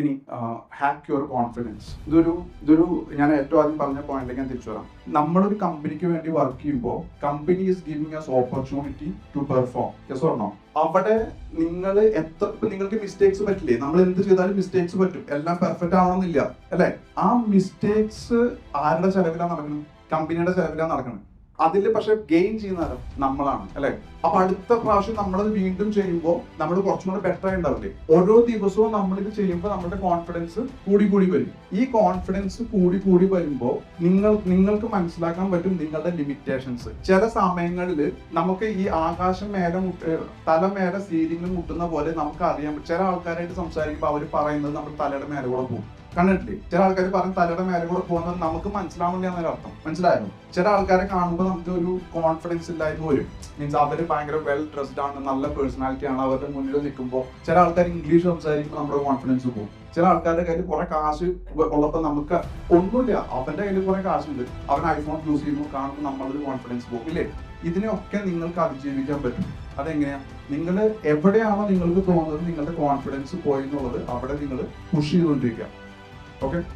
ഇനി hack your confidence ഇതൊരു ഇതൊരു ഞാൻ ഏറ്റവും ആദ്യം പറഞ്ഞ പോയിന്റ് ഞാൻ തിരിച്ചു വരാം. നമ്മളൊരു കമ്പനിക്ക് വേണ്ടി വർക്ക് ചെയ്യുമ്പോൾ company is giving us opportunity to perform yes or no അവിടെ നിങ്ങൾ എത്ര നിങ്ങൾക്ക് മിസ്റ്റേക്സ് പറ്റില്ലേ? നമ്മൾ എന്ത് ചെയ്താലും മിസ്റ്റേക്സ് പറ്റും. എല്ലാം പെർഫെക്റ്റ് ആവണമെന്നില്ല. അല്ലെ? ആ മിസ്റ്റേക്സ് ആരുടെ ചെലവിലാണ് നടക്കുന്നത്? കമ്പനിയുടെ ചെലവിലാണ് നടക്കുന്നത്. അതിൽ പക്ഷെ ഗെയിൻ ചെയ്യുന്നത് നമ്മളാണ് അല്ലെ? അപ്പൊ അടുത്ത പ്രാവശ്യം നമ്മളത് വീണ്ടും ചെയ്യുമ്പോൾ നമ്മൾ കുറച്ചും കൂടെ ബെറ്റർ ആയി ഉണ്ടാവില്ലേ ഓരോ ദിവസവും നമ്മൾ ഇത് ചെയ്യുമ്പോൾ നമ്മുടെ കോൺഫിഡൻസ് കൂടി കൂടി വരും. ഈ കോൺഫിഡൻസ് കൂടി കൂടി വരുമ്പോൾ നിങ്ങൾ നിങ്ങൾക്ക് മനസ്സിലാക്കാൻ പറ്റും നിങ്ങളുടെ ലിമിറ്റേഷൻസ് ചില സമയങ്ങളിൽ നമുക്ക് ഈ ആകാശം മേലെ മുട്ട തല മേലെ മുട്ടുന്ന പോലെ നമുക്ക് അറിയാൻ ചില ആൾക്കാരായിട്ട് സംസാരിക്കുമ്പോൾ അവർ പറയുന്നത് നമ്മുടെ തലയുടെ മേലെ കൂടെ പോകും. കണ്ടിട്ടില്ലേ? ചില ആൾക്കാർ പറഞ്ഞ തലയുടെ മേലെ കൂടെ പോകുന്നത് നമുക്ക് മനസ്സിലാവുന്നില്ല എന്നൊരു അർത്ഥം. മനസ്സിലായോ? ചില ആൾക്കാരെ കാണുമ്പോൾ നമുക്ക് ഒരു കോൺഫിഡൻസ് ഇല്ലായ്മ വരും. മീൻസ് അവർ ഭയങ്കര വെൽ ഡ്രസ്ഡ് ആണ് നല്ല പേഴ്സണാലിറ്റി ആണ് അവരുടെ മുന്നിൽ നിൽക്കുമ്പോൾ ചില ആൾക്കാർ ഇംഗ്ലീഷ് സംസാരിക്കുമ്പോൾ നമ്മുടെ കോൺഫിഡൻസ് പോകും ചില ആൾക്കാരുടെ കയ്യിൽ കുറെ കാശ് ഉള്ളപ്പോൾ നമുക്ക് ഒന്നുമില്ല. അവന്റെ കയ്യിൽ കുറെ കാശുണ്ട്. അവൻ ഐഫോൺ യൂസ് ചെയ്യുമ്പോൾ കാണുമ്പോൾ നമ്മളൊരു കോൺഫിഡൻസ് പോകും ഇല്ലേ? ഇതിനെയൊക്കെ നിങ്ങൾക്ക് അതിജീവിക്കാൻ പറ്റും. അതെങ്ങനെയാ? നിങ്ങൾ എവിടെയാണോ നിങ്ങൾക്ക് തോന്നുന്നത് നിങ്ങളുടെ കോൺഫിഡൻസ് പോയി എന്നുള്ളത് അവിടെ നിങ്ങൾ പുഷ് ചെയ്തുകൊണ്ടിരിക്കുക. Okay.